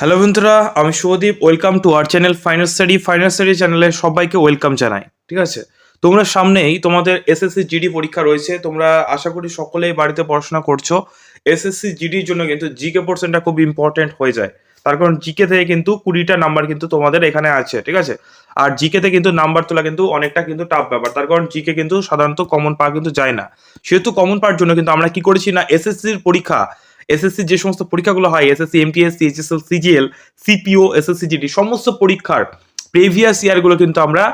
Hello বন্ধুরা, আমি Subhadeep. Welcome to our channel final study final study চ্যানেলে সবাইকে ওয়েলকাম জানাই, ঠিক আছে? তোমরা সামনেই তোমাদের এসএসসি জিডি পরীক্ষা রয়েছে। তোমরা আশা করি সকলেই বাড়িতে পড়াশোনা করছ। এসএসসি জিডির জন্য কিন্তু জিকে পোর্শনটা খুব ইম্পর্টেন্ট হয়ে যায়। তার কারণ জিকে থেকে কিন্তু কুড়িটা নাম্বার কিন্তু তোমাদের এখানে আছে, ঠিক আছে? আর জিকেতে কিন্তু নাম্বার তোলা কিন্তু অনেকটা কিন্তু টাফ ব্যাপার। তার কারণ জিকে কিন্তু সাধারণত কমন পাওয়া কিন্তু যায় না। সেহেতু কমন পাওয়ার জন্য কিন্তু আমরা কি করেছি না এসএসসির পরীক্ষা এসএসসি যে সমস্ত পরীক্ষাগুলো হয় SSC MTSC HSL CGL CPO SSC GD সমস্ত পরীক্ষার প্রিভিয়াস ইয়ারগুলো কিন্তু আমরা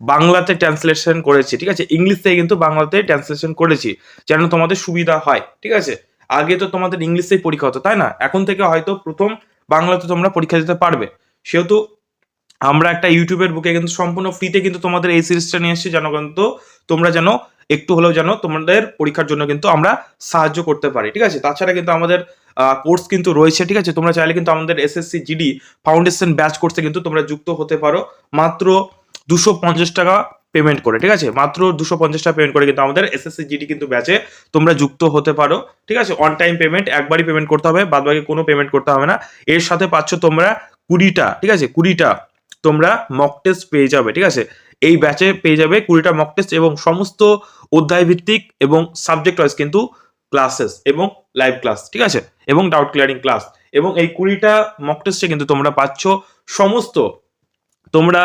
বাংলাতে ট্রান্সলেশন করেছি, ঠিক আছে? ইংলিশ থেকে কিন্তু বাংলাতে ট্রান্সলেশন করেছি, যেন তোমাদের সুবিধা হয়, ঠিক আছে? আগে তো তোমাদের ইংলিশেই পরীক্ষা হতো, তাই না? এখন থেকে হয়তো প্রথম বাংলাতে তোমরা পরীক্ষা দিতে পারবে। সেহেতু আমরা একটা ইউটিউবের বুকে কিন্তু সম্পূর্ণ ফ্রিতে কিন্তু তোমাদের এই সিরিজটা নিয়ে এসেছি, যেন কিন্তু তোমরা যেন একটু হলেও যেন তোমাদের পরীক্ষার জন্য কিন্তু আমরা সাহায্য করতে পারি, ঠিক আছে? তাছাড়া কিন্তু আমাদের কোর্স কিন্তু রয়েছে, ঠিক আছে? তোমরা চাইলে কিন্তু আমাদের এসএসসি জিডি ফাউন্ডেশন ব্যাচ কোর্সে কিন্তু তোমরা যুক্ত হতে পারো। মাত্র দুশো পঞ্চাশ টাকা পেমেন্ট করে, ঠিক আছে? মাত্র দুশো পঞ্চাশ টাকা পেমেন্ট করে কিন্তু আমাদের এসএসসি জিডি কিন্তু ব্যাচে তোমরা যুক্ত হতে পারো, ঠিক আছে? অন টাইম পেমেন্ট একবারই পেমেন্ট করতে হবে, বাদবাকি কোনো পেমেন্ট করতে হবে না। এর সাথে পাচ্ছ তোমরা কুড়িটা, ঠিক আছে? কুড়িটা তোমরা মক টেস্ট পেয়ে যাবে, ঠিক আছে? এই ব্যাচে পেয়ে যাবে কুড়িটা মক টেস্ট এবং সমস্ত অধ্যায় ভিত্তিক এবং সাবজেক্ট ওয়াইজ কিন্তু ক্লাসেস এবং লাইভ ক্লাস ঠিক আছে? এবং ডাউট ক্লিয়ারিং ক্লাস এবং এই কুড়িটা মক টেস্টে কিন্তু তোমরা পাচ্ছ সমস্ত। তোমরা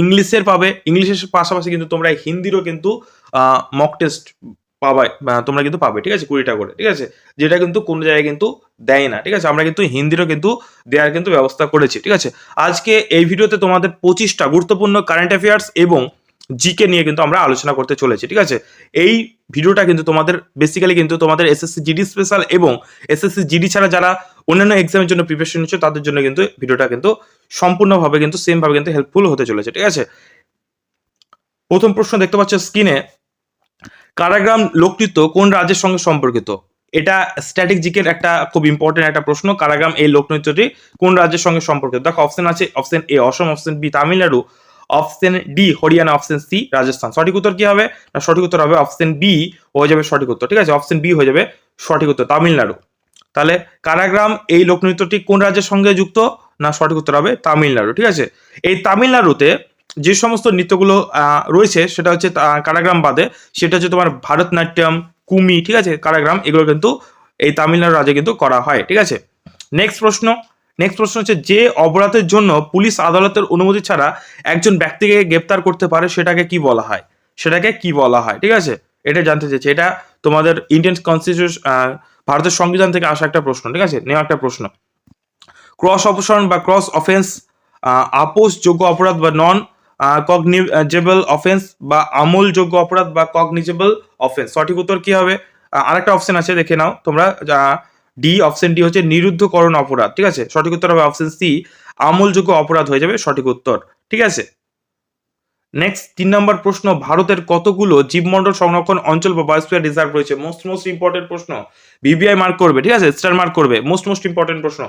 ইংলিশের পাবে, ইংলিশের পাশাপাশি কিন্তু তোমরা হিন্দিরও কিন্তু মক টেস্ট পাবে, বা তোমরা কিন্তু পাবে, ঠিক আছে? কুড়িটা করে, ঠিক আছে? যেটা কিন্তু কোনো জায়গায় কিন্তু দেয় না, ঠিক আছে? আমরা কিন্তু হিন্দিরও কিন্তু দেওয়ার কিন্তু ব্যবস্থা করেছি, ঠিক আছে? আজকে এই ভিডিওতে তোমাদের পঁচিশটা গুরুত্বপূর্ণ কারেন্ট অ্যাফেয়ার্স এবং জিকে নিয়ে কিন্তু আমরা আলোচনা করতে চলেছি, ঠিক আছে? এই ভিডিওটা কিন্তু তোমাদের বেসিক্যালি কিন্তু তোমাদের এসএসসি জিডি স্পেশাল এবং এসএসসি জিডি ছাড়া যারা অন্যান্য এক্সামের জন্য প্রিপারেশন নিচ্ছে, তাদের জন্য কিন্তু ভিডিওটা কিন্তু সম্পূর্ণভাবে কিন্তু সেমভাবে কিন্তু হেল্পফুল হতে চলেছে, ঠিক আছে? প্রথম প্রশ্ন দেখতে পাচ্ছ স্ক্রিনে কারাগ্রাম লোকনৃত্য কোন রাজ্যের সঙ্গে সম্পর্কিত? এটা স্ট্যাটিক জিকের একটা খুব ইম্পর্টেন্ট একটা প্রশ্ন, কারাগ্রাম এই লোকনৃত্যটি কোন রাজ্যের সঙ্গে সম্পর্কিত? দেখো অপশন আছে option A Assam option B Tamil Nadu option D Haryana option C Rajasthan. সঠিক উত্তর কি হবে? না, সঠিক উত্তর হবে অপশন বি হয়ে যাবে সঠিক উত্তর, ঠিক আছে? অপশন বি হয়ে যাবে সঠিক উত্তর, তামিলনাড়ু। তাহলে কারাগ্রাম এই লোকনৃত্যটি কোন রাজ্যের সঙ্গে যুক্ত? না, সঠিক উত্তর হবে তামিলনাড়ু, ঠিক আছে? এই তামিলনাড়ুতে যে সমস্ত নৃত্যগুলো রয়েছে, সেটা হচ্ছে কারাগ্রাম বাদে, সেটা হচ্ছে তোমার ভারতনাট্যম, কুমি, ঠিক আছে? কারাগ্রাম, এগুলো কিন্তু এই তামিলনাড়ু রাজ্যে কিন্তু করা হয়, ঠিক আছে? নেক্সট প্রশ্ন নেক্সট প্রশ্ন হচ্ছে, যে অপরাধের জন্য পুলিশ আদালতের অনুমতি ছাড়া একজন ব্যক্তিকে গ্রেপ্তার করতে পারে, সেটাকে কি বলা হয়? সেটাকে কি বলা হয়, ঠিক আছে? এটা জানতে চাইছি এটা তোমাদের ইন্ডিয়ান কনস্টিটিউশন ভারতের সংবিধান থেকে আসা একটা প্রশ্ন, ঠিক আছে? নেওয়া একটা প্রশ্ন। ক্রস অপসারণ বা ক্রস অফেন্স আপোষযোগ্য অপরাধ বা নন কগনিজেবল অফেন্স বা আমলযোগ্য অপরাধ বা কগনিজেবল অফেন্স সঠিক উত্তর কি হবে? আরেকটা অপশন আছে, দেখে নাও তোমরা। ডি অপশন ডি হচ্ছে নিরুদ্ধকরণ অপরাধ, ঠিক আছে? সঠিক উত্তর হবে অপশন সি আমলযোগ্য অপরাধ হয়ে যাবে সঠিক উত্তর, ঠিক আছে? নেক্সট তিন নম্বর প্রশ্ন, ভারতের কতগুলো জীবমণ্ডল সংরক্ষণ অঞ্চল বা বায়োস্ফিয়ার রিজার্ভ রয়েছে? মোস্ট মোস্ট ইম্পর্টেন্ট প্রশ্ন। বিবিআই মার্ক করবে, ঠিক আছে? স্টার মার্ক করবে। মোস্ট মোস্ট ইম্পর্টেন্ট প্রশ্ন।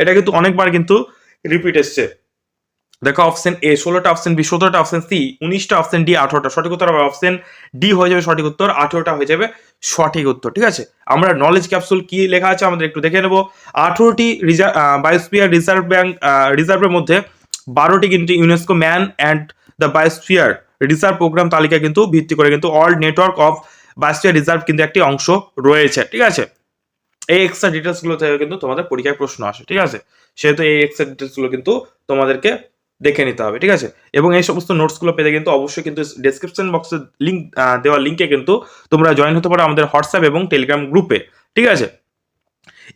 এটা কিন্তু অনেকবার কিন্তু রিপিট এসছে। দেখো অপশন এ ষোলোটা অপশন বি সতেরোটা অপশন সি উনিশটা অপশন ডি আঠারোটা। সঠিক উত্তর হবে অপশন ডি হয়ে যাবে সঠিক উত্তর, আঠেরোটা হয়ে যাবে সঠিক উত্তর, ঠিক আছে? আমরা নলেজ ক্যাপসুল কি লেখা আছে আমাদের একটু দেখে নেব। আঠেরোটি রিজার্ভ বায়োস্ফিয়ার রিজার্ভ ব্যাংক রিজার্ভের মধ্যে বারোটি কিন্তু UNESCO man and the biosphere reserve programme তালিকা কিন্তু ভিত্তি করে কিন্তু all network of biosphere reserve কিন্তু একটি অংশ রয়েছে, ঠিক আছে? এই এক্সট্রা ডিটেলসগুলো থেকে কিন্তু তোমাদের পরীক্ষায় প্রশ্ন আসে, ঠিক আছে? সেহেতু এই এক্সট্রা ডিটেলসগুলো কিন্তু তোমাদেরকে দেখে নিতে হবে, ঠিক আছে? এবং এই সমস্ত নোটসগুলো পেতে কিন্তু অবশ্যই কিন্তু ডেসক্রিপশন বক্সে লিঙ্ক দেওয়া লিঙ্কে কিন্তু তোমরা জয়েন হতে পারো আমাদের হোয়াটসঅ্যাপ এবং টেলিগ্রাম গ্রুপে ঠিক আছে?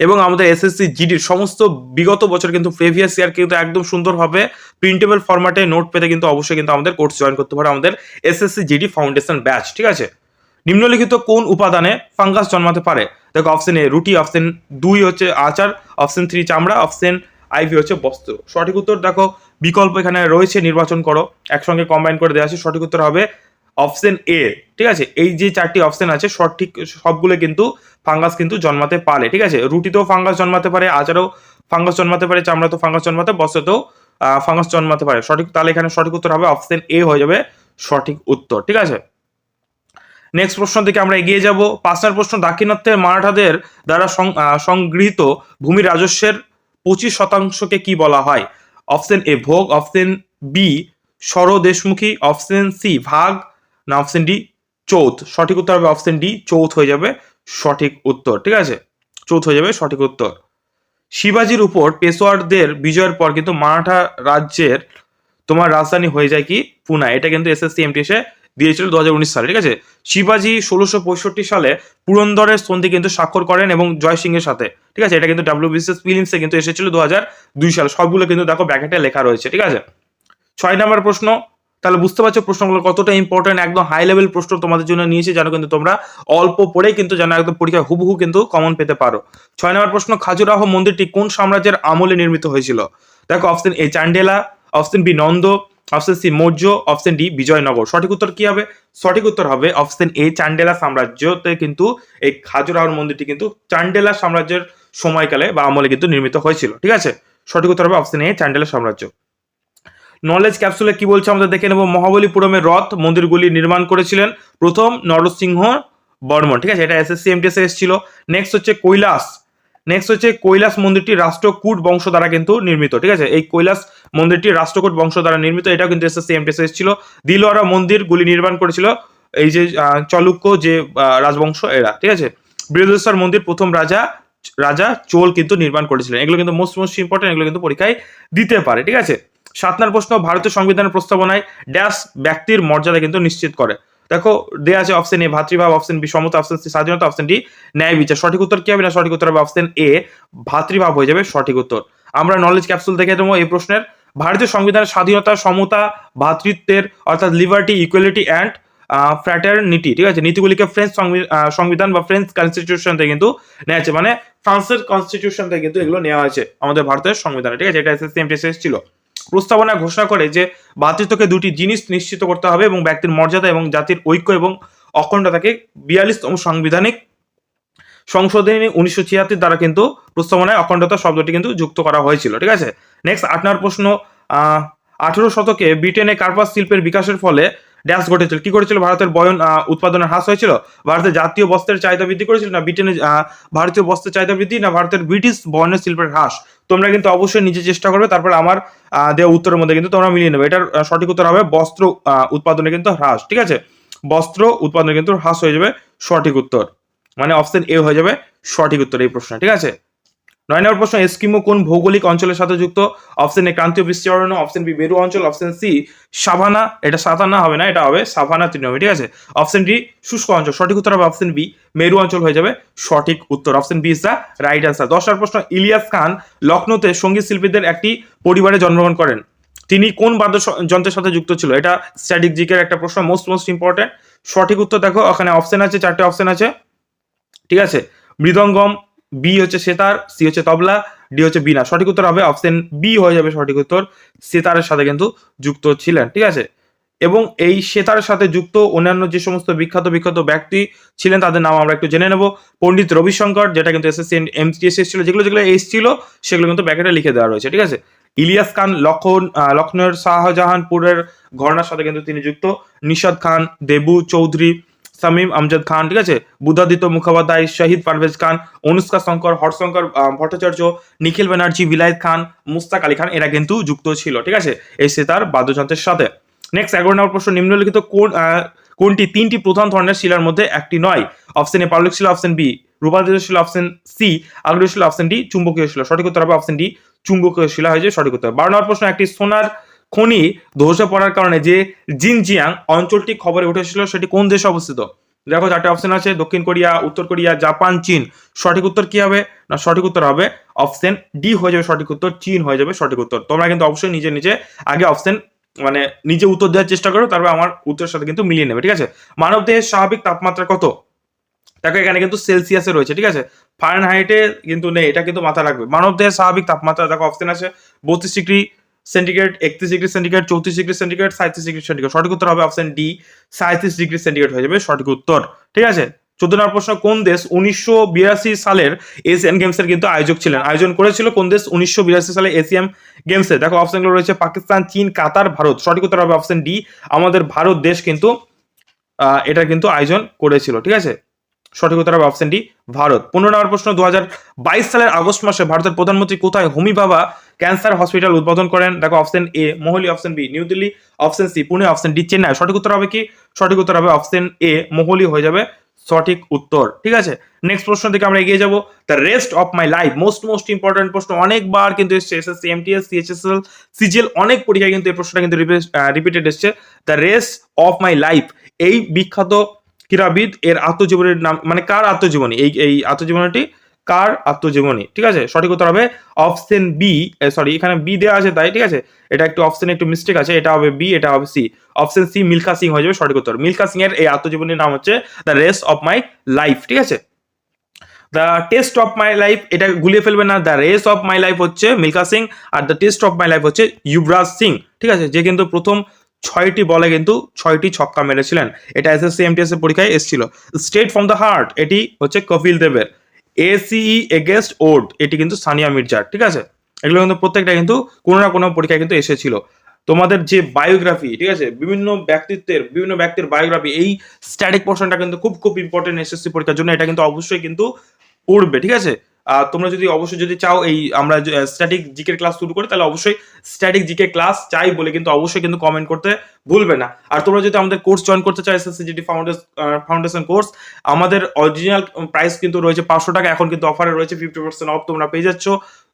এবং আমাদের এসএসসি জিডির সমস্ত বিগত বছর কিন্তু প্রিভিয়াস ইয়ার কিন্তু একদম সুন্দরভাবে প্রিন্টেবল ফরম্যাটে নোট পেতে কিন্তু অবশ্যই কিন্তু আমাদের কোর্স জয়েন করতে পারো আমাদের এসএসসি জিডি ফাউন্ডেশন ব্যাচ ঠিক আছে? নিম্নলিখিত কোন উপাদানে ফাঙ্গাস জন্মাতে পারে? দেখো অপশন এ রুটি অপশন দুই হচ্ছে আচার অপশন থ্রি চামড়া অপশন আইভি হচ্ছে বস্ত্র। সঠিক উত্তর দেখো বিকল্প এখানে রয়েছে, নির্বাচন করো। একসঙ্গে কম্বাইন করে দেওয়া আছে, সঠিক উত্তর হবে অপশন এ ঠিক আছে? এই যে চারটি অপশন আছে, সঠিক সবগুলো কিন্তু ফাঙ্গাস কিন্তু জন্মাতে পারে, ঠিক আছে? রুটিতেও ফাঙ্গাস জন্মাতে পারে, আচারেও ফাঙ্গাস জন্মাতে পারে, চামড়াতেও ফাঙ্গাস জন্মাতে বস্ত্রতেও ফাঙ্গাস জন্মাতে পারে। সঠিক, তাহলে এখানে সঠিক উত্তর হবে অপশন এ হয়ে যাবে সঠিক উত্তর, ঠিক আছে? নেক্সট প্রশ্ন থেকে আমরা এগিয়ে যাব। পাঁচ নম্বর প্রশ্ন, দাক্ষিণাত্যের মারাঠাদের দ্বারা সংগৃহীত ভূমি রাজস্বের পঁচিশ শতাংশকে কি বলা হয়? অপশন এ ভোগ, অপশন বি সর দেশমুখী অপশন সি ভাগ, না অপশন ডি চৌথ। সঠিক উত্তর হবে অপশন ডি, চৌথ হয়ে যাবে সঠিক উত্তর, ঠিক আছে? চৌথ হয়ে যাবে সঠিক উত্তর। শিবাজির উপর পেশোয়ারদের বিজয়ের পর কিন্তু মারাঠা রাজ্যের তোমার রাজধানী হয়ে যায় কি? পুনা। এটা কিন্তু এসএসসি এমটিএসে দিয়েছিল দু হাজার উনিশ সালে, ঠিক আছে? শিবাজি ষোলোশো সালে পুরন্দরের সন্ধি কিন্তু স্বাক্ষর করেন এবং জয় সিংহের সাথে, ঠিক আছে? এটা কিন্তু ডাব্লিউবিসিএস ফিলিমসে কিন্তু এসেছিল দু দুই সালে, সবগুলো কিন্তু দেখো ব্যাকেটে লেখা রয়েছে, ঠিক আছে? ছয় নম্বর প্রশ্ন, তাহলে বুঝতে পারছ প্রশ্নগুলো কতটা ইম্পর্টেন্ট একদম হাই লেভেল প্রশ্ন তোমাদের জন্য নিয়েছি, যেন কিন্তু তোমরা অল্প পড়েই কিন্তু যেন একদম পরীক্ষায় হুবহু কিন্তু কমন পেতে পারো। ছয় নম্বর প্রশ্ন, খাজুরাহ মন্দিরটি কোন সাম্রাজ্যের আমলে নির্মিত হয়েছিল? দেখো option A Chandela option B Nanda option C, Maurya, option D, Vijayanagar. সঠিক উত্তর কি হবে? সঠিক উত্তর হবে অপশন এ, চান্ডেলা সাম্রাজ্যতে কিন্তু এই খাজুরাহর মন্দিরটি কিন্তু চান্ডেলা সাম্রাজ্যের সময়কালে বা আমলে কিন্তু নির্মিত হয়েছিল, ঠিক আছে? সঠিক উত্তর হবে অপশন এ, চান্ডেলা সাম্রাজ্য। নলেজ ক্যাপসুলে কি বলছে আমাদের দেখে নেব। মহাবলীপুরমের রথ মন্দিরগুলি নির্মাণ করেছিলেন প্রথম নরসিংহ বর্মন ঠিক আছে? এটা এস এসএসসি এমটিএস এসেছিল। নেক্সট হচ্ছে কৈলাস। নেক্সট হচ্ছে কৈলাস মন্দিরটি রাষ্ট্রকূট বংশ দ্বারা কিন্তু নির্মিত, ঠিক আছে? এই কৈলাস মন্দিরটি রাষ্ট্রকূট বংশ দ্বারা নির্মিত। এটাও কিন্তু এসএসসি এমটিএস এসেছিল। দিলওয়ারা মন্দিরগুলি নির্মাণ করেছিল। এই যে চলুক্য যে রাজবংশ এরা, ঠিক আছে? বৃহদেশ্বর মন্দির প্রথম রাজা রাজা চোল কিন্তু নির্মাণ করেছিলেন। এগুলো কিন্তু মোস্ট মোস্ট ইম্পর্টেন্ট এগুলো কিন্তু পরীক্ষায় দিতে পারে, ঠিক আছে? সাত নম্বর প্রশ্ন, ভারতীয় সংবিধানের প্রস্তাবনায় ড্যাশ ব্যক্তির মর্যাদা কিন্তু নিশ্চিত করে। দেখো, দেয়া আছে অপশন এ ভাতৃভাব অপশন বি সমতা অপশন সি স্বাধীনতা অপশন ডি ন্যায় বিচার। সঠিক উত্তর কি হবে না? সঠিক উত্তর হবে অপশন এ ভাতৃভাব হয়ে যাবে সঠিক উত্তর। আমরা নলেজ ক্যাপসুল দেখে দেবো এই প্রশ্নের। ভারতীয় সংবিধানের স্বাধীনতা, সমতা ভ্রাতৃত্বের অর্থাৎ লিবার্টি ইকুয়ালিটি অ্যান্ড ফ্র্যাটারনিটি ঠিক আছে? নীতিগুলিকে ফ্রেঞ্চ সংবি- সংবিধান বা ফ্রেঞ্চ কনস্টিটিউশন থেকে কিন্তু নেওয়া হয়েছে। মানে ফ্রান্সের কনস্টিটিউশন থেকে কিন্তু এগুলো নেওয়া হয়েছে আমাদের ভারতের সংবিধানে, ঠিক আছে? এটা এসএসসি এমটিএস ছিল। প্রস্তাবনা ঘোষণা করে যে ভ্রাতৃত্বকে দুটি জিনিস নিশ্চিত করতে হবে এবং ব্যক্তির মর্যাদা এবং জাতির ঐক্য এবং অখণ্ডতাকে বিয়াল্লিশতম সাংবিধানিক সংশোধনী উনিশশো ছিয়াত্তর দ্বারা কিন্তু প্রস্তাবনায় অখণ্ডতা শব্দটি কিন্তু যুক্ত করা হয়েছিল, ঠিক আছে? নেক্সট আট নম্বর প্রশ্ন আঠেরো শতকে ব্রিটেনে কার্পাস শিল্পের বিকাশের ফলে ড্যাশ ঘটেছিল। কি করেছিল ভারতের বয়ন উৎপাদনের হ্রাস হয়েছিল? ভারতের জাতীয় বস্ত্রের চাহিদা বৃদ্ধি করেছিল না ব্রিটেনে ভারতীয় বস্ত্রের চাহিদা বৃদ্ধি না ভারতের ব্রিটিশ বয়নের শিল্পের হ্রাস? তোমরা কিন্তু অবশ্যই নিজে চেষ্টা করবে, তারপর আমার দেওয়া উত্তরের মধ্যে কিন্তু তোমরা মিলিয়ে নেবে। এটার সঠিক উত্তর হবে বস্ত্র উৎপাদনে কিন্তু হ্রাস, ঠিক আছে? বস্ত্র উৎপাদনে কিন্তু হ্রাস হয়ে যাবে, সঠিক উত্তর। মানে অপশন এ হয়ে যাবে সঠিক উত্তর এই প্রশ্ন ঠিক আছে? নয় নম্বর প্রশ্ন, এস্কিমো কোন ভৌগোলিক অঞ্চলের সাথে যুক্ত? অপশন এ ক্রান্তীয় বিস্তীর্ণ অপশন বি মেরু অঞ্চল অপশন সি সাভানা, এটা সাতানা হবে না, এটা হবে সাভানা তৃণভূমি ঠিক আছে? অপশন ডি শুষ্ক অঞ্চল, সঠিক উত্তর হবে অপশন বি মেরু অঞ্চল হয়ে যাবে সঠিক উত্তর option B is the right answer দশ নম্বর প্রশ্ন, ইলিয়াস খান লখনৌতে সংগীত শিল্পীদের একটি পরিবারে জন্মগ্রহণ করেন। তিনি কোন বাদ্য যন্ত্রের সাথে যুক্ত ছিল? এটা স্ট্যাটিক জিকের একটা প্রশ্ন মোস্ট মোস্ট ইম্পর্টেন্ট সঠিক উত্তর দেখো, ওখানে অপশন আছে, চারটে অপশন আছে। ঠিক আছে? মৃদঙ্গম বি হচ্ছে সেতার সি হচ্ছে তবলা ডি হচ্ছে বিনা। সঠিক উত্তর হবে অপশন বি হয়ে যাবে সঠিক উত্তর। সেতারের সাথে কিন্তু যুক্ত ছিলেন ঠিক আছে? এবং এই সেতারের সাথে যুক্ত অন্যান্য যে সমস্ত বিখ্যাত বিখ্যাত ব্যক্তি ছিলেন তাদের নাম আমরা একটু জেনে নেব। পণ্ডিত রবিশঙ্কর যেটা কিন্তু এসএসসি এমটিএস ছিল যেগুলো যেগুলো এসেছিল সেগুলো কিন্তু ব্যাকেটে লিখে দেওয়া রয়েছে ঠিক আছে? ইলিয়াস খান লক্ষণ আহ, লক্ষ্ণৌয়ের শাহজাহানপুরের ঘরনার সাথে কিন্তু তিনি যুক্ত। নিশাদ খান দেবু চৌধুরী সামিম আমজাদ খান, ঠিক আছে? বুদ্ধাদিত্য মুখোপাধ্যায়, শহীদ পারভেজ খান, অনুষ্কা শঙ্কর, হরশঙ্কর ভট্টাচার্য, নিখিল ব্যানার্জি, বিলায়ত খান, মুস্তাক আলী খান, এরা কিন্তু যুক্ত ছিল, ঠিক আছে? এই সেতার বাদ্যযন্ত্রের সাথে। নেক্সট এগারো নম্বর প্রশ্ন, নিম্নলিখিত কোন কোনটি তিনটি প্রধান ধরনের শিলার মধ্যে একটি নয়? অপশন এ পারলিক শিলা অপশন বি রূপান্তরিত শিলা অপশন সি আগ্রহী শিলা অপশন ডি চুম্বকীয় শিলা। সঠিক উত্তর হবে অপশন ডি চুম্বকীয় শিলা হয়েছে সঠিক উত্তর। বারো নম্বর প্রশ্ন, একটি সোনার খনি ধসে পড়ার কারণে যে জিনজিয়াং অঞ্চলটি খবরে উঠেছিল, সেটি কোন দেশে অবস্থিত? দেখো, চারটে অপশন আছে, দক্ষিণ কোরিয়া, উত্তর কোরিয়া, জাপান, চীন। সঠিক উত্তর কি হবে? না, সঠিক উত্তর হবে অপশন ডি হয়ে যাবে সঠিক উত্তর, চীন হয়ে যাবে সঠিক উত্তর। তোমরা কিন্তু অবশ্যই নিজে নিজে আগে অপশন মানে নিজে উত্তর দেওয়ার চেষ্টা করো, তারপর আমার উত্তরের সাথে কিন্তু মিলিয়ে নেবে, ঠিক আছে? মানব দেহের স্বাভাবিক তাপমাত্রা কত? দেখো, এখানে কিন্তু সেলসিয়াসে রয়েছে, ঠিক আছে? ফারেন হাইটে কিন্তু নেই, এটা কিন্তু মাথা রাখবে। মানব দেহের স্বাভাবিক তাপমাত্রা, দেখো অপশন আছে, বত্রিশ ডিগ্রি সেন্টিগ্রেড একত্রিশ ডিগ্রি সেন্টিগ্রেড চৌত্রিশ ডিগ্রি সেন্টিগ্রেড সাঁত্রিশ ডিগ্রি সেন্টিগ্রেড সঠিক উত্তর হবে অপশন ডি সাঁত্রিশ ডিগ্রি সেন্টিগ্রেড হয়ে যাবে সঠিক উত্তর। ঠিক আছে? চোদ্দ নম্বর প্রশ্ন, কোন দেশ উনিশশো বিরাশি সালের এশিয়ান গেমসের কিন্তু আয়োজক ছিলেন? আয়োজন করেছিল কোন দেশ উনিশশো বিরাশি সালে এশিয়ান গেমসে দেখো অপশনগুলো রয়েছে পাকিস্তান, চীন, কাতার, ভারত। সঠিক উত্তর হবে অপশন ডি আমাদের ভারত দেশ কিন্তু এটা কিন্তু আয়োজন করেছিল। ঠিক আছে? সঠিক উত্তর হবে অপশন ডি ভারত। পনেরো নম্বর প্রশ্ন দু সালের আগস্ট মাসে ভারতের প্রধানমন্ত্রী কোথায়? হোমি বাবা ক্যান্সার হসপিটাল উদ্বোধন করেন। দেখো option A Mohali option B New Delhi option C Pune option D Chennai. সঠিক উত্তর হবে কি? সঠিক উত্তর হবে অপশন এ মোহলি হয়ে যাবে সঠিক উত্তর। ঠিক আছে? নেক্সট প্রশ্ন থেকে আমরা এগিয়ে যাব। The rest of my life most most important প্রশ্ন অনেকবার কিন্তু এসছে। এসএসসি এমটিএস সিএইচএসএল সিজিএল অনেক পরীক্ষায় কিন্তু এই প্রশ্নটা কিন্তু রিপিটেড এসছে। The rest of my life এই বিখ্যাত ক্রীড়াবিদ এর আত্মজীবনীর নাম মানে কার আত্মজীবনী? এই এই আত্মজীবনীটি কার আত্মজীবনী? ঠিক আছে? সঠিক উত্তর হবে অপশন বি সরি এখানে বি দেওয়া আছে তাই, ঠিক আছে? এটা একটু অপশন একটু মিস্টেক আছে, এটা হবে বি এটা হবে C option C Milkha Singh হয়ে যাবে, সঠিক উত্তর। মিল্কা সিং এর এই আত্মজীবনীর নাম হচ্ছে the race of my life ঠিক আছে? The test of my life এটা গুলিয়ে ফেলবে না। The race of my life হচ্ছে মিল্কা সিং, আর the test of my life হচ্ছে যুবরাজ সিং, ঠিক আছে? যে কিন্তু প্রথম ছয়টি বলে কিন্তু ছয়টি ছক্কা মেরেছিলেন। এটা এসএসসি এমটিএস এর পরীক্ষায় এসেছিল। স্টেট ফ্রম দ্য হার্ট এটি হচ্ছে কপিল দেবের। এসিই এগেস্ট ওড এটি কিন্তু সানিয়া মির্জার, ঠিক আছে? এগুলো কিন্তু প্রত্যেকটা কিন্তু কোনো না কোনো পরীক্ষায় কিন্তু এসেছিল। তোমাদের যে বায়োগ্রাফি ঠিক আছে? বিভিন্ন ব্যক্তিত্বের, বিভিন্ন ব্যক্তির বায়োগ্রাফি এই স্ট্যাটিক পোর্শনটা কিন্তু খুব খুব ইম্পর্টেন্ট এসএসসি পরীক্ষার জন্য, এটা কিন্তু অবশ্যই কিন্তু পড়বে, ঠিক আছে? তোমরা যদি অবশ্যই যদি চাও এই, আমরা স্ট্যাটিক জিকের ক্লাস শুরু করি, তাহলে অবশ্যই স্ট্যাটিক জিকে ক্লাস চাই বলে কিন্তু অবশ্যই কিন্তু কমেন্ট করতে ভুলবে না। আর তোমরা যদি আমাদের কোর্স জয়েন করতে চাও এসএসসি জিডি ফাউন্ডেশন কোর্স আমাদের অরিজিনাল প্রাইস কিন্তু রয়েছে পাঁচশো টাকা, এখন কিন্তু অফারে রয়েছে ফিফটি পার্সেন্ট অফ তোমরা পেয়ে যাচ্ছ।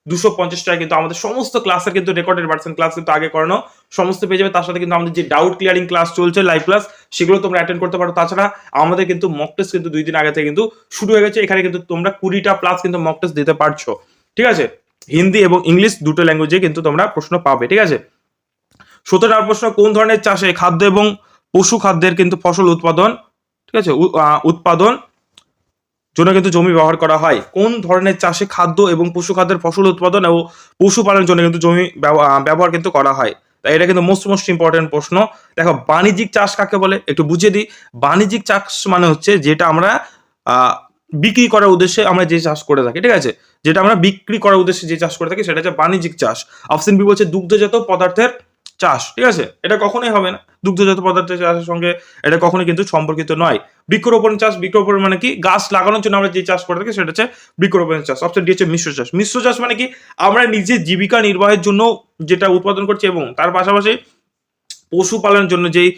দুশো পঞ্চাশ টাকা কিন্তু আমাদের সমস্ত ক্লাসের কিন্তু রেকর্ডেড ভার্সন ক্লাস কিন্তু আগে করানো। সমস্ত পেয়ে যাবে, তার সাথে কিন্তু আমাদের যে ডাউট ক্লিয়ারিং ক্লাস চলছে লাইভ ক্লাস সেগুলো তোমরা অ্যাটেন্ড করতে পারো। তাছাড়া আমাদের কিন্তু মক টেস্ট কিন্তু দুই দিন আগে থেকে কিন্তু শুরু হয়ে গেছে। এখানে কিন্তু তোমরা কুড়িটা প্লাস কিন্তু মক টেস্ট দিতে পারছ। ঠিক আছে? হিন্দি এবং ইংলিশ দুটো ল্যাঙ্গুয়েজে কিন্তু তোমরা প্রশ্ন পাবে। ঠিক আছে? সতেরো প্রশ্ন, কোন ধরনের চাষে খাদ্য এবং পশু খাদ্যের কিন্তু ফসল উৎপাদন? ঠিক আছে? উৎপাদন জন্য কিন্তু জমি ব্যবহার করা হয়। কোন ধরনের চাষে খাদ্য এবং পশু খাদ্যের ফসল উৎপাদন এবং পশুপালনের জন্য কিন্তু জমি ব্যবহার কিন্তু করা হয়। তাই এটা কিন্তু মোস্ট মোস্ট ইম্পর্টেন্ট প্রশ্ন। দেখো, বাণিজ্যিক চাষ কাকে বলে? একটু বুঝিয়ে দিই। বাণিজ্যিক চাষ মানে হচ্ছে যেটা আমরা বিক্রি করার উদ্দেশ্যে আমরা যে চাষ করে থাকি, ঠিক আছে? যেটা আমরা বিক্রি করার উদ্দেশ্যে যে চাষ করে থাকি, সেটা হচ্ছে বাণিজ্যিক চাষ। অপশন বি বলছে দুগ্ধজাত পদার্থের চাষ, ঠিক আছে? এটা কখনোই হবে না। দুগ্ধজাত পদার্থের চাষের সঙ্গে এটা কখনোই কিন্তু সম্পর্কিত নয়। বৃক্ষরোপণ চাষ বৃক্ষরোপণ মানে কি? গাছ লাগানোর জন্য আমরা যে চাষ করে থাকি সেটা হচ্ছে বৃক্ষরোপণের চাষ। অপশন ডি হচ্ছে মিশ্র চাষ। মিশ্র চাষ মানে কি? আমরা নিজে জীবিকা নির্বাহের জন্য যেটা উৎপাদন করছি এবং তার পাশাপাশি পশুপালনের জন্য যেই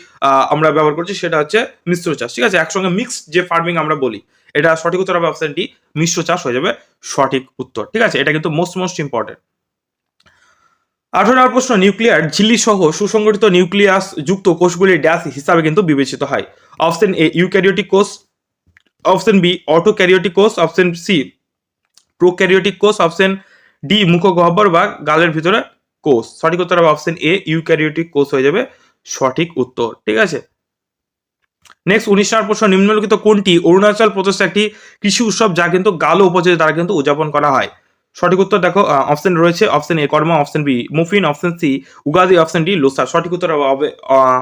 আমরা ব্যবহার করছি সেটা হচ্ছে মিশ্র চাষ, ঠিক আছে? একসঙ্গে মিক্সড যে ফার্মিং আমরা বলি, এটা সঠিক উত্তর হবে অপশন ডি মিশ্র চাষ হয়ে যাবে সঠিক উত্তর, ঠিক আছে? এটা কিন্তু মোস্ট মোস্ট ইম্পর্টেন্ট আঠারো নম্বর প্রশ্ন, নিউক্লিয়ার ঝিল্লি সহ সুসংগঠিত নিউক্লিয়াস যুক্ত কোষগুলির ড্যাশ হিসাবে কিন্তু বিবেচিত হয়। অপশন এ ইউক্যারিওটিক কোষ। অপশন বি অটো অটোক্যারিওটিক কোষ। অপশন সি প্রোক্যারিওটিক কোষ। অপশন ডি মুখগহ্বর বা গালের ভিতরে কোষ। সঠিক উত্তর হবে অপশন এ ইউক্যারিওটিক কোষ হয়ে যাবে সঠিক উত্তর। ঠিক আছে? নেক্সট উনিশ নম্বর প্রশ্ন, নিম্নলিখিত কোনটি অরুণাচল প্রদেশের একটি কৃষি উৎসব যা কিন্তু গালো উপজেলা দ্বারা কিন্তু উদযাপন করা হয়? সঠিক উত্তর দেখো অপশন রয়েছে option A Karma option B মুফিন option C Ugadi option D Losar সঠিক উত্তর হবে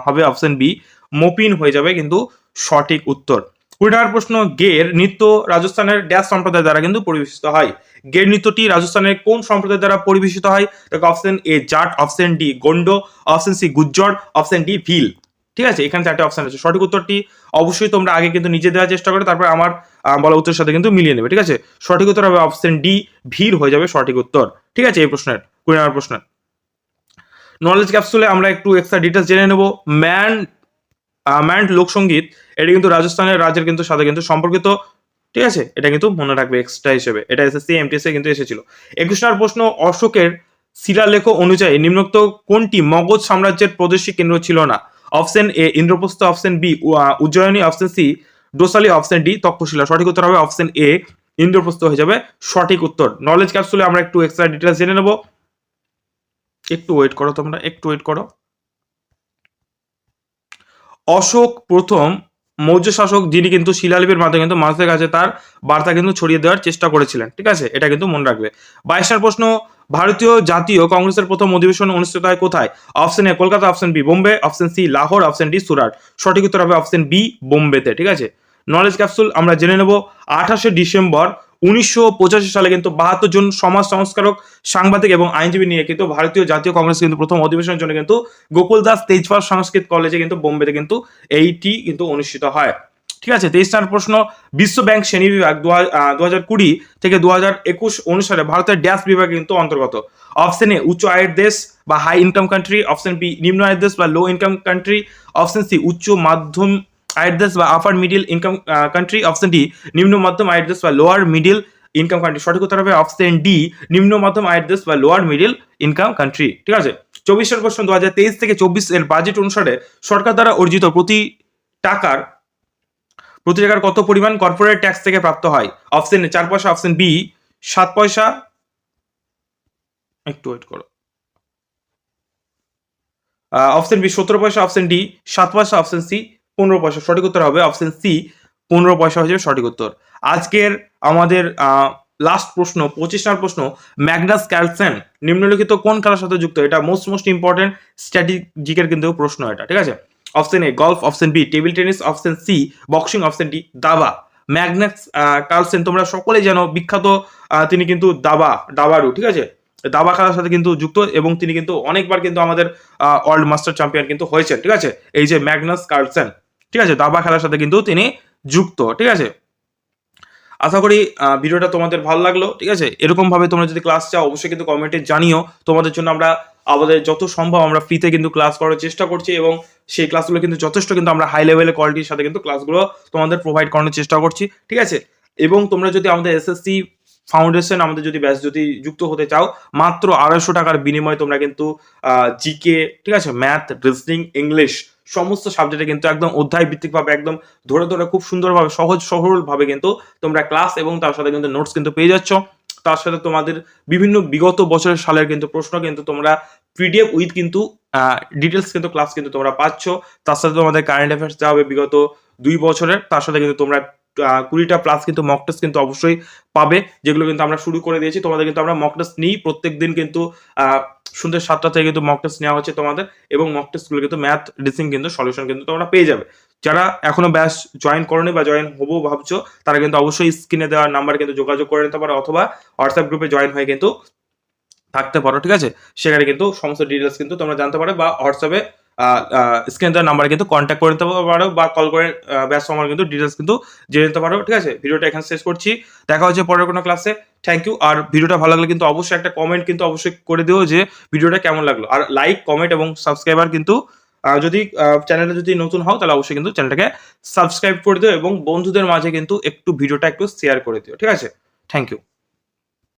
হবে অপশন বি মোপিন হয়ে যাবে কিন্তু সঠিক উত্তর। কুড়ি নম্বর প্রশ্ন, গের নৃত্য রাজস্থানের ড্যাশ সম্প্রদায় দ্বারা কিন্তু পরিবেশিত হয়। গের নৃত্যটি রাজস্থানের কোন সম্প্রদায় দ্বারা পরিবেশিত হয়? দেখো option A Jat option D Gond option C Gujjar option D Bhil. ঠিক আছে? এখানে চারটে অপশন আছে। সঠিক উত্তরটি অবশ্যই তোমরা আগে কিন্তু নিজে দেওয়ার চেষ্টা করো, তারপর আমার বলা উত্তরের সাথে কিন্তু মিলিয়ে নেবে, ঠিক আছে? সঠিক উত্তর হবে অপশন ডি ভিড় হয়ে যাবে সঠিক উত্তর, ঠিক আছে? এই প্রশ্নের কুড়ি নম্বর প্রশ্নের। নলেজ ক্যাপসুলে আমরা একটু এক্সট্রা ডিটেলস জেনে নেব। ম্যান ম্যান্ড লোকসঙ্গীত এটা কিন্তু রাজস্থানের, রাজ্যের কিন্তু, সাথে কিন্তু সম্পর্কিত, ঠিক আছে? এটা কিন্তু মনে রাখবে এক্সট্রা হিসেবে। এটা এসএসসি এমটিএস এ কিন্তু এসেছিল। একুশ নম্বর প্রশ্ন, অশোকের শিলালেখ অনুযায়ী নিম্নোক্ত কোনটি মগধ সাম্রাজ্যের প্রদেশী কেন্দ্র ছিল না? Option A, Indraprastha, option B Ujjayini, option C, Tosali, option D, Takshashila. সঠিক উত্তর হবে অপশন এ, ইন্দ্রপ্রস্থ হয়ে যাবে সঠিক উত্তর। নলেজ ক্যাপসুলে আমরা একটু এক্সট্রা ডিটেলস জেনে নেব। একটু ওয়েট করো তোমরা, একটু ওয়েট করো। অশোক প্রথম মৌর্য শাসক যিনি কিন্তু শিলালিপির মাধ্যমে কিন্তু মানুষের কাছে তার বার্তা কিন্তু ছড়িয়ে দেওয়ার চেষ্টা করেছিলেন। ঠিক আছে? এটা কিন্তু মনে রাখবে। বাইশটার প্রশ্ন ভারতীয় জাতীয় কংগ্রেসের প্রথম অধিবেশন অনুষ্ঠিত হয় কোথায়? Option A Kolkata option B Bombay option C Lahore option D Surat. সঠিক উত্তর হবে অপশন বি বোম্বেতে, ঠিক আছে? নলেজ ক্যাপসুল আমরা জেনে নেব, আঠাশে ডিসেম্বর উনিশশো পঁচাশি সালে কিন্তু বাহাত্তর জন সমাজ সংস্কারক, সাংবাদিক এবং আইনজীবী নিয়ে কিন্তু ভারতীয় জাতীয় কংগ্রেস কিন্তু প্রথম অধিবেশনের জন্য কিন্তু গোকুল দাস তেজপাল সংস্কৃত কলেজে কিন্তু বোম্বেতে কিন্তু এইটি কিন্তু অনুষ্ঠিত হয়। ঠিক আছে তেইশ নম্বর প্রশ্ন, বিশ্ব ব্যাংক শ্রেণি বিভাগ দু হাজার কুড়ি থেকে দু হাজার একুশ অনুসারে ভারতের ড্যাশ বিভাগ কিন্তু অন্তর্গত। অপশন এ উচ্চ আয়ের দেশ বা high income country option B নিম্ন আয়ের দেশ বা low income country option C উচ্চ মাধ্যম আয়ের দেশ বা upper middle income country option D নিম্ন মাধ্যম আয়ের দেশ বা লোয়ার মিডিল ইনকাম কান্ট্রি সঠিক উত্তর হবে অপশন ডি নিম্ন মাধ্যম আয়ের দেশ বা লোয়ার মিডিল ইনকাম কান্ট্রি ঠিক আছে? চব্বিশের প্রশ্ন দু হাজার তেইশ থেকে চব্বিশ এর বাজেট অনুসারে সরকার দ্বারা অর্জিত প্রতি টাকার প্রতি টাকার কত পরিমাণ কর্পোরেট ট্যাক্স থেকে প্রাপ্ত হয়? অপশন চার পয়সা অপশন বি সাত পয়সা। একটু ওয়েট করো। অপশন বি সতেরো পয়সা অপশন ডি সাত পয়সা অপশন সি পনেরো পয়সা, সঠিক উত্তর হবে অপশন সি পনেরো পয়সা হয়ে যাবে সঠিক উত্তর। আজকের আমাদের লাস্ট প্রশ্ন, পঁচিশ নম্বর প্রশ্ন ম্যাগনাস ক্যালসেন নিম্নলিখিত কোন খেলার সাথে যুক্ত? এটা মোস্ট মোস্ট ইম্পর্টেন্ট স্ট্র্যাটেজিকের কিন্তু প্রশ্ন এটা, ঠিক আছে? Option A golf option B table tennis option C boxing option D দাবা। ম্যাগনাস কার্লসেন তোমরা সকলেই জানো, বিখ্যাত তিনি কিন্তু দাবা, দাবারু, ঠিক আছে? দাবা খেলার সাথে কিন্তু যুক্ত এবং তিনি কিন্তু অনেকবার কিন্তু আমাদের ওয়ার্ল্ড মাস্টার চ্যাম্পিয়ন কিন্তু হয়েছেন, ঠিক আছে? এই যে ম্যাগনাস কার্লসেন ঠিক আছে? দাবা খেলার সাথে কিন্তু তিনি যুক্ত, ঠিক আছে? আশা করি ভিডিওটা তোমাদের ভালো লাগল, ঠিক আছে? এরকম ভাবে তোমরা যদি ক্লাস চাও, অবশ্যই কিন্তু কমেন্টে জানিও। তোমাদের জন্য আমরা, আমাদের যত সম্ভব আমরা ফ্রিতে কিন্তু ক্লাস করার চেষ্টা করছি এবং সেই ক্লাসগুলো কিন্তু যথেষ্ট কিন্তু আমরা হাই লেভেলের কোয়ালিটির সাথে কিন্তু ক্লাসগুলো তোমাদের প্রোভাইড করানোর চেষ্টা করছি, ঠিক আছে? এবং তোমরা যদি আমাদের এসএসসি ফাউন্ডেশন আমাদের যদি ব্যাচ যদি যুক্ত হতে চাও, মাত্র আড়াইশো টাকার বিনিময়ে তোমরা কিন্তু জিকে ঠিক আছে? ম্যাথ রিজনিং ইংলিশ সমস্ত সাবজেক্টে কিন্তু একদম অধ্যায় ভিত্তিকভাবে একদম ধরে ধরে খুব সুন্দরভাবে, সহজ সরলভাবে কিন্তু তোমরা ক্লাস এবং তার সাথে কিন্তু নোটস কিন্তু পেয়ে যাচ্ছ। তার সাথে তোমাদের বিভিন্ন বিগত বছরের সালের কিন্তু প্রশ্ন কিন্তু তোমরা পিডিএফ উইথ কিন্তু ডিটেলস কিন্তু ক্লাস কিন্তু তোমরা পাচ্ছ। তার সাথে তোমাদের কারেন্ট অ্যাফেয়ার্স দেওয়া হবে বিগত দুই বছরের, তার সাথে কিন্তু তোমরা কুড়িটা প্লাস কিন্তু মক টেস্ট কিন্তু অবশ্যই পাবে, যেগুলো কিন্তু আমরা শুরু করে দিয়েছি। তোমাদের কিন্তু আমরা মক টেস্ট নিই, প্রত্যেক দিন কিন্তু সন্ধ্যে সাতটা থেকে কিন্তু মক টেস্ট নেওয়া হচ্ছে তোমাদের, এবং মক টেস্টগুলো কিন্তু ম্যাথ রিসিং কিন্তু সলিউশন কিন্তু তোমরা পেয়ে যাবে। যারা এখনও ব্যাস জয়েন করনি বা জয়েন হব ভাবছ, তারা কিন্তু অবশ্যই স্ক্রিনে দেওয়া নাম্বার কিন্তু যোগাযোগ করে নিতে পারো, অথবা হোয়াটসঅ্যাপ গ্রুপে জয়েন হয়ে কিন্তু থাকতে পারো, ঠিক আছে? সেখানে কিন্তু সমস্ত ডিটেলস কিন্তু তোমরা জানতে পারো বা হোয়াটসঅ্যাপে স্ক্রিন দেওয়ার নাম্বারে কিন্তু কন্ট্যাক্ট করে নিতে পারো বা কল করে ব্যাস আমার কিন্তু ডিটেলস কিন্তু জেনে নিতে পারো, ঠিক আছে? ভিডিওটা এখানে শেষ করছি। দেখা হচ্ছে পরের কোনো ক্লাসে থ্যাংক ইউ আর ভিডিওটা ভালো লাগলে কিন্তু অবশ্যই একটা কমেন্ট কিন্তু অবশ্যই করে দিও যে ভিডিওটা কেমন লাগল। আর লাইক কমেন্ট এবং সাবস্ক্রাইবার কিন্তু যদি চ্যানেলটা যদি নতুন হও, তাহলে অবশ্যই কিন্তু চ্যানেলটাকে সাবস্ক্রাইব করে দিও এবং বন্ধুদের মাঝে কিন্তু একটু ভিডিওটা একটু শেয়ার করে দিও, ঠিক আছে? Thank you